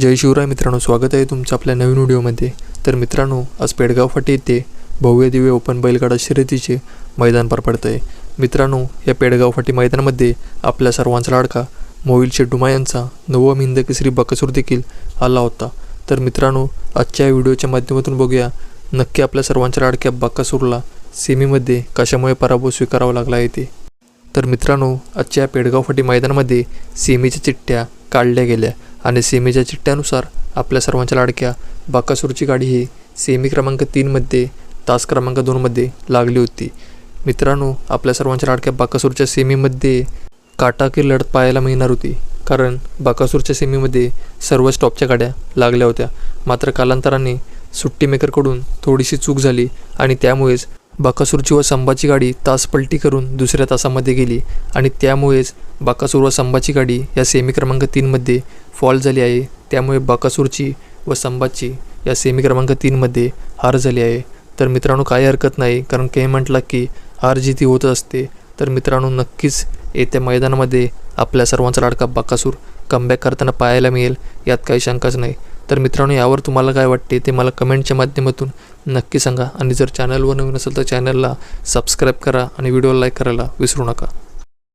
जय शिवराय मित्रांनो स्वागत आहे तुमचं आपल्या नवीन व्हिडिओमध्ये. तर मित्रांनो आज पेडगाव फाटी येथे भव्य दिव्य ओपन बैलगाडा शर्यतीचे मैदान पार पडतं आहे मित्रांनो या पेडगाव फाटी मैदानामध्ये आपल्या सर्वांचा लाडका मोहिल शेड्डुमा यांचा नवम हिंद केसरी बकासूर देखील आला होता. तर मित्रांनो आजच्या व्हिडिओच्या माध्यमातून बघूया नक्की आपल्या सर्वांच्या लाडक्या बकासूरला सेमीमध्ये कशामुळे पराभव स्वीकारावा लागला आहे ते. तर मित्रांनो आजच्या पेडगाव फाटी मैदानामध्ये सेमीच्या चिठ्ठ्या काढल्या गेल्या. आणि सेमीच्या चिठ्ठ्यानुसार आपल्या सर्वांच्या लाडक्या बाकासूरची गाडी ही सेमी क्रमांक तीनमध्ये तास क्रमांक दोनमध्ये लागली होती. मित्रांनो आपल्या सर्वांच्या लाडक्या बाकासूरच्या सेमीमध्ये काटाकी लढत पाहायला मिळणार होती कारण बाकासूरच्या सेमीमध्ये सर्व स्टॉपच्या गाड्या लागल्या होत्या. मात्र कालांतराने सुट्टी मेकरकडून थोडीशी चूक झाली आणि त्यामुळेच बाकासूरची व संभाची गाडी तास पलटी करून दुसऱ्या तासामध्ये गेली आणि त्यामुळेच बाकासूर व संभाची गाडी या सेमी क्रमांक तीनमध्ये फॉल्ट झाली आहे. त्यामुळे बाकासूरची व संभाची या सेमी क्रमांक तीनमध्ये हार झाली आहे. तर मित्रांनो काही हरकत नाही कारण काही म्हटलं की हार जिती होत असते. तर मित्रांनो नक्कीच येत्या मैदानामध्ये आपल्या सर्वांचा लाडका बाकासूर कमबॅक करताना पाहायला मिळेल यात काही शंकाच नाही. तर मित्रांनो यावर तुम्हाला काय वाटते ते मला कमेंटच्या माध्यमातून नक्की सांगा. आणि जर चॅनलवर नवीन असेल तर चॅनलला सबस्क्राईब करा आणि व्हिडिओला लाईक करायला विसरू नका.